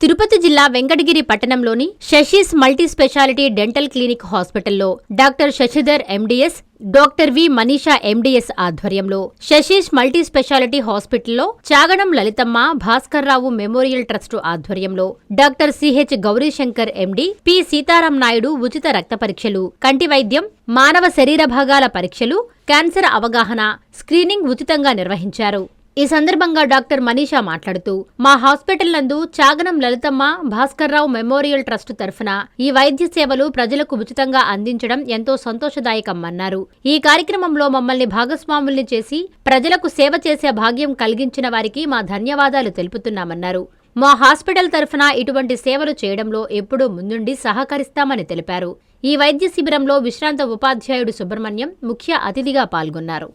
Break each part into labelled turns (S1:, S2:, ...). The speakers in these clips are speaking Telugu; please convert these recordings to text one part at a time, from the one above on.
S1: తిరుపతి జిల్లా వెంకటగిరి పట్టణంలోని Sashi's multi speciality dental clinic హాస్పిటల్లో doctor Shashidhar MDS doctor V Manisha MDS ఆధ్వర్యంలో శశీష్ మల్టీ స్పెషాలిటీ హాస్పిటల్లో చాగడం లలితమ్మ భాస్కర్రావు మెమోరియల్ ట్రస్ట్ ఆధ్వర్యంలో doctor CH Gaurishankar MD P Sitaram Naidu ఉచిత రక్త పరీక్షలు కంటి వైద్యం మానవ శరీర భాగాల పరీక్షలు క్యాన్సర్ అవగాహన స్క్రీనింగ్ ఉచితంగా నిర్వహించారు. ఈ సందర్భంగా డాక్టర్ మనీషా మాట్లాడుతూ మా హాస్పిటల్ నందు చాగనం లలితమ్మ భాస్కర్రావు మెమోరియల్ ట్రస్ట్ తరఫున ఈ వైద్య సేవలు ప్రజలకు ఉచితంగా అందించడం ఎంతో సంతోషదాయకమన్నారు. ఈ కార్యక్రమంలో మమ్మల్ని భాగస్వాముల్ని చేసి ప్రజలకు సేవ చేసే భాగ్యం కలిగించిన వారికి మా ధన్యవాదాలు తెలుపుతున్నామన్నారు. మా హాస్పిటల్ తరఫున ఇటువంటి సేవలు చేయడంలో ఎప్పుడూ ముందుండి సహకరిస్తామని తెలిపారు. ఈ వైద్య శిబిరంలో విశ్రాంత ఉపాధ్యాయుడు సుబ్రహ్మణ్యం ముఖ్య అతిథిగా పాల్గొన్నారు.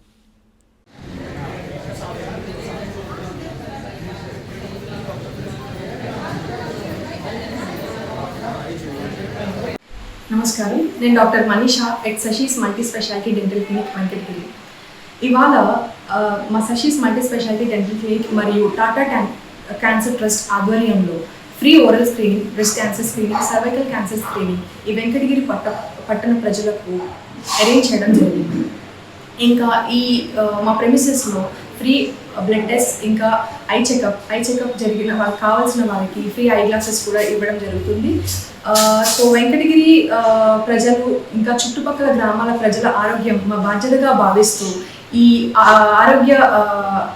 S2: నమస్కారం. నేను doctor Manisha at Sashi's multi speciality dental clinic Venkatagiri ఇవాళ మా Sashi's multi speciality dental clinic మరియు టాటా క్యాన్ క్యాన్సర్ ట్రస్ట్ ఆధ్వర్యంలో free oral screening breast cancer screening cervical cancer screening ఈ వెంకటగిరి పట్ట పట్టణ ప్రజలకు అరేంజ్ చేయడం జరిగింది. ఇంకా ఈ మా ప్రెమిసెస్లో ఫ్రీ బ్లడ్ టెస్ట్ ఇంకా ఐ చెకప్ ఐ చెకప్ జరిగిన వాళ్ళకి కావాల్సిన వారికి ఫ్రీ ఐ గ్లాసెస్ కూడా ఇవ్వడం జరుగుతుంది. సో వెంకటగిరి ప్రజలు ఇంకా చుట్టుపక్కల గ్రామాల ప్రజల ఆరోగ్యం మా బాధ్యతగా భావిస్తూ ఈ ఆరోగ్య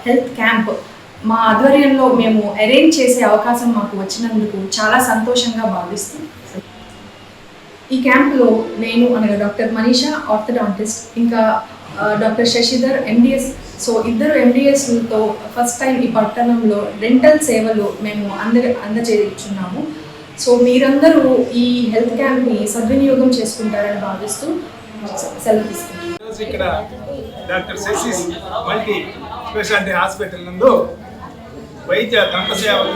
S2: హెల్త్ క్యాంప్ మా ఆధ్వర్యంలో మేము అరేంజ్ చేసే అవకాశం మాకు వచ్చినందుకు చాలా సంతోషంగా భావిస్తూ. ఈ క్యాంప్లో నేను అనగా డాక్టర్ మనీషా ఆర్థడాంటిస్ట్ ఇంకా డాక్టర్ శశిధర్ ఎండిఎస్ సో ఇద్దరు ఎండిఎస్లతో ఫస్ట్ టైం ఈ పట్టణంలో డెంటల్ సేవలు మేము అంద అందజేయుచున్నాము. సో మీరందరూ ఈ హెల్త్ క్యాంప్ని సద్వినియోగం చేసుకుంటారని భావిస్తూ సెలవు తీసుకుంటున్నాను
S3: ఇక్కడ doctor Sashi's multi speciality hospital నందు వైద్య దంత సేవలు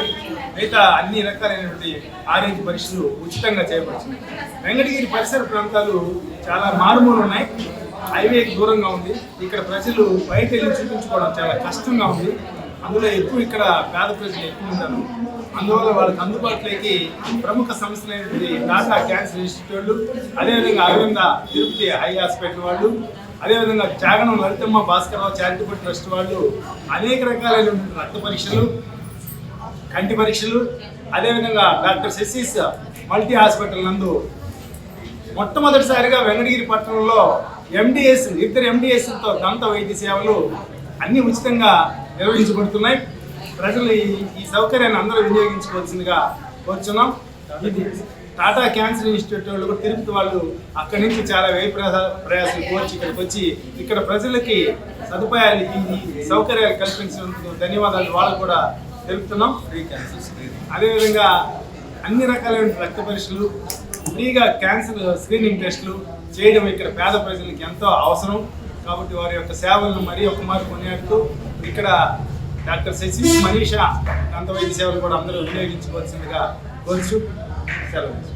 S3: మిగతా అన్ని రకాలైనటువంటి ఆరోగ్య పరీక్షలు ఉచితంగా చేయబడుతున్నాయి వెంకటగిరి పరిసర ప్రాంతాలు చాలా మారుమూలు ఉన్నాయి. హైవేకి దూరంగా ఉంది. ఇక్కడ ప్రజలు బయట వెళ్ళి చూపించుకోవడం చాలా కష్టంగా ఉంది. అందులో ఎక్కువ ఇక్కడ పేద ప్రజలు ఎక్కువ ఉంటారు. అందువల్ల వాళ్ళకి అందుబాటులోకి ప్రముఖ సంస్థలైనటువంటి డాటా క్యాన్సర్ ఇన్స్టిట్యూట్ అదేవిధంగా అరవింద తిరుపతి హై హాస్పిటల్ వాళ్ళు అదేవిధంగా త్యాగనం లలితమ్మ భాస్కరరావు చారిటబుల్ ట్రస్ట్ వాళ్ళు అనేక రకాలైనటువంటి రక్త పరీక్షలు కంటి పరీక్షలు అదేవిధంగా డాక్టర్ శశీస్ మల్టీ హాస్పిటల్ నందు మొట్టమొదటిసారిగా వెంకటగిరి పట్టణంలో ఎండిఎస్ ఇద్దరు ఎండిఎస్తో దంత వైద్య సేవలు అన్ని ఉచితంగా నిర్వహించబడుతున్నాయి. ప్రజలు ఈ ఈ సౌకర్యాన్ని అందరూ వినియోగించుకోవాల్సిందిగా కోరుచున్నాం. ఇది టాటా క్యాన్సర్ ఇన్స్టిట్యూట్ వాళ్ళు కూడా తిరుపతి వాళ్ళు అక్కడి నుంచి చాలా వ్యయ ప్రయా- ప్రయాసాలు కోర్చి ఇక్కడికి వచ్చి ఇక్కడ ప్రజలకి సదుపాయాలు ఈ సౌకర్యాలు కల్పించినందుకు ధన్యవాదాలు వాళ్ళకు కూడా తెలుపుతున్నాం. ఫ్రీ క్యాన్సర్ అదేవిధంగా అన్ని రకాలైన రక్త పరీక్షలు ఫ్రీగా క్యాన్సర్ స్క్రీనింగ్ టెస్టులు చేయడం ఇక్కడ పేద ప్రజలకు ఎంతో అవసరం. కాబట్టి వారి యొక్క సేవలను మరీ ఒక మారు కొనియాడుతూ ఇక్కడ డాక్టర్ శశి మనీషా దంత వైద్య సేవలు కూడా అందరూ వినియోగించుకోవాల్సిందిగా కోరుచు సెలవు.